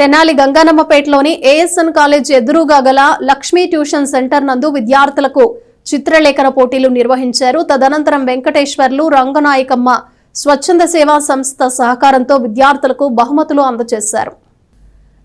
Tenali గంగానమ్మపేటలోని ASN college ఎదురుగా గల Lakshmi tuition centre నందు విద్యార్థులకు చిత్రలేఖన పోటీలు నిర్వహించారు. తదనంతరం వెంకటేశ్వర్లు రంగనాయకమ్మ స్వచ్ఛంద సేవా సంస్థ సహకారంతో విద్యార్థులకు బహుమతులు అందజేశారు.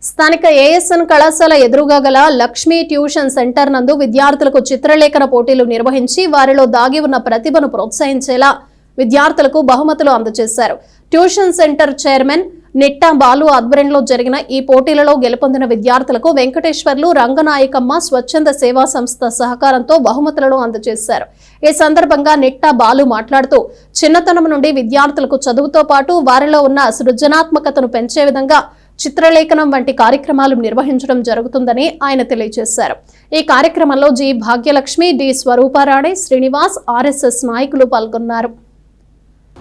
స్థానిక ఏఎస్ఎన్ కళాశాల ఎదురుగా గల లక్ష్మీ ట్యూషన్ సెంటర్ నందు విద్యార్థులకు చిత్రలేఖన పోటీలు నిర్వహించి వారిలో దాగి ఉన్న ప్రతిభను ప్రోత్సహించేలా విద్యార్థులకు బహుమతులు అందజేశారు. Tuition center chairman Nitta Balu ఆధ్వర్యంలో జరిగిన ఈ పోటీలలో గెలుపొందిన విద్యార్థులకు వెంకటేశ్వర్లు రంగనాయకమ్మ స్వచ్ఛంద సేవా సంస్థ సహకారంతో బహుమతులను అందజేశారు. ఈ సందర్భంగా నిట్టా బాలు మాట్లాడుతూ చిన్నతనం నుండి విద్యార్థులకు చదువుతో పాటు వారిలో ఉన్న సృజనాత్మకతను పెంచే విధంగా చిత్రలేఖనం వంటి కార్యక్రమాలు నిర్వహించడం జరుగుతుందని ఆయన తెలియజేశారు. ఈ కార్యక్రమంలో G Bhagyalakshmi D Swarooparani Srinivas RSS నాయకులు పాల్గొన్నారు.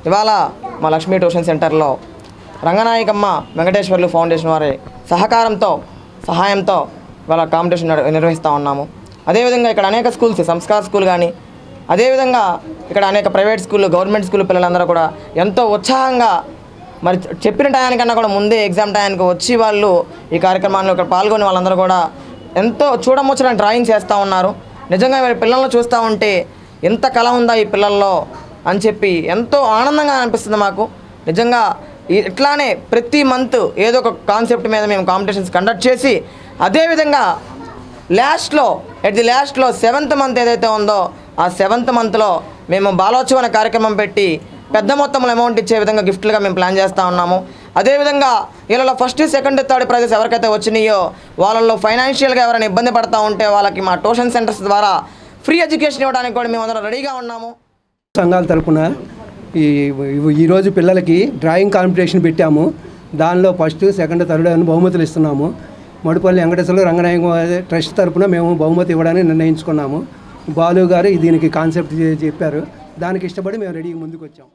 ఇవాళ మా లక్ష్మీ ట్యూషన్ సెంటర్లో రంగనాయకమ్మ వెంకటేశ్వర్లు ఫౌండేషన్ వారి సహకారంతో సహాయంతో ఇవాళ కాంపిటీషన్ నిర్వహిస్తూ ఉన్నాము. అదేవిధంగా ఇక్కడ అనేక స్కూల్స్ సంస్కార్ స్కూల్ కానీ అదేవిధంగా ఇక్కడ అనేక ప్రైవేట్ స్కూళ్ళు గవర్నమెంట్ స్కూల్ పిల్లలందరూ కూడా ఎంతో ఉత్సాహంగా మరి చెప్పిన టయానికన్నా కూడా ముందే ఎగ్జామ్ టయానికి వచ్చి వాళ్ళు ఈ కార్యక్రమాల్లో ఇక్కడ పాల్గొని వాళ్ళందరూ కూడా ఎంతో చూడముచ్చిన డ్రాయింగ్ చేస్తూ ఉన్నారు. నిజంగా వీళ్ళ పిల్లల్ని చూస్తూ ఉంటే ఎంత కళ ఉందా ఈ పిల్లల్లో? అని చెప్పి ఎంతో ఆనందంగా అనిపిస్తుంది మాకు. నిజంగా ఇట్లానే ప్రతి మంత్ ఏదో ఒక కాన్సెప్ట్ మీద మేము కాంపిటీషన్స్ కండక్ట్ చేసి అదేవిధంగా లాస్ట్లో ఎట్ ది లాస్ట్లో సెవెంత్ మంత్ ఏదైతే ఉందో ఆ సెవెంత్ మంత్లో మేము బాలోత్సవం అనే కార్యక్రమం పెట్టి పెద్ద మొత్తంలో అమౌంట్ ఇచ్చే విధంగా గిఫ్ట్లుగా మేము ప్లాన్ చేస్తూ ఉన్నాము. అదేవిధంగా వీళ్ళలో ఫస్ట్ సెకండ్ థర్డ్ ప్రైజెస్ ఎవరికైతే వచ్చినాయో వాళ్ళలో ఫైనాన్షియల్గా ఎవరైనా ఇబ్బంది పడతా ఉంటే వాళ్ళకి మా ట్యూషన్ సెంటర్స్ ద్వారా ఫ్రీ ఎడ్యుకేషన్ ఇవ్వడానికి కూడా మేము అందరం రెడీగా ఉన్నాము. సంఘాల తరపున ఈ ఈరోజు పిల్లలకి డ్రాయింగ్ కాంపిటీషన్ పెట్టాము. దానిలో ఫస్ట్ సెకండ్ థర్డ్ అని బహుమతులు ఇస్తున్నాము. మడుపల్లి వెంకటేశ్వర రంగనాయక ట్రస్ట్ తరపున మేము బహుమతి ఇవ్వడానికి నిర్ణయించుకున్నాము. బాలు గారు దీనికి కాన్సెప్ట్ చెప్పారు. దానికి ఇష్టపడి మేము రెడీ ముందుకు వచ్చాము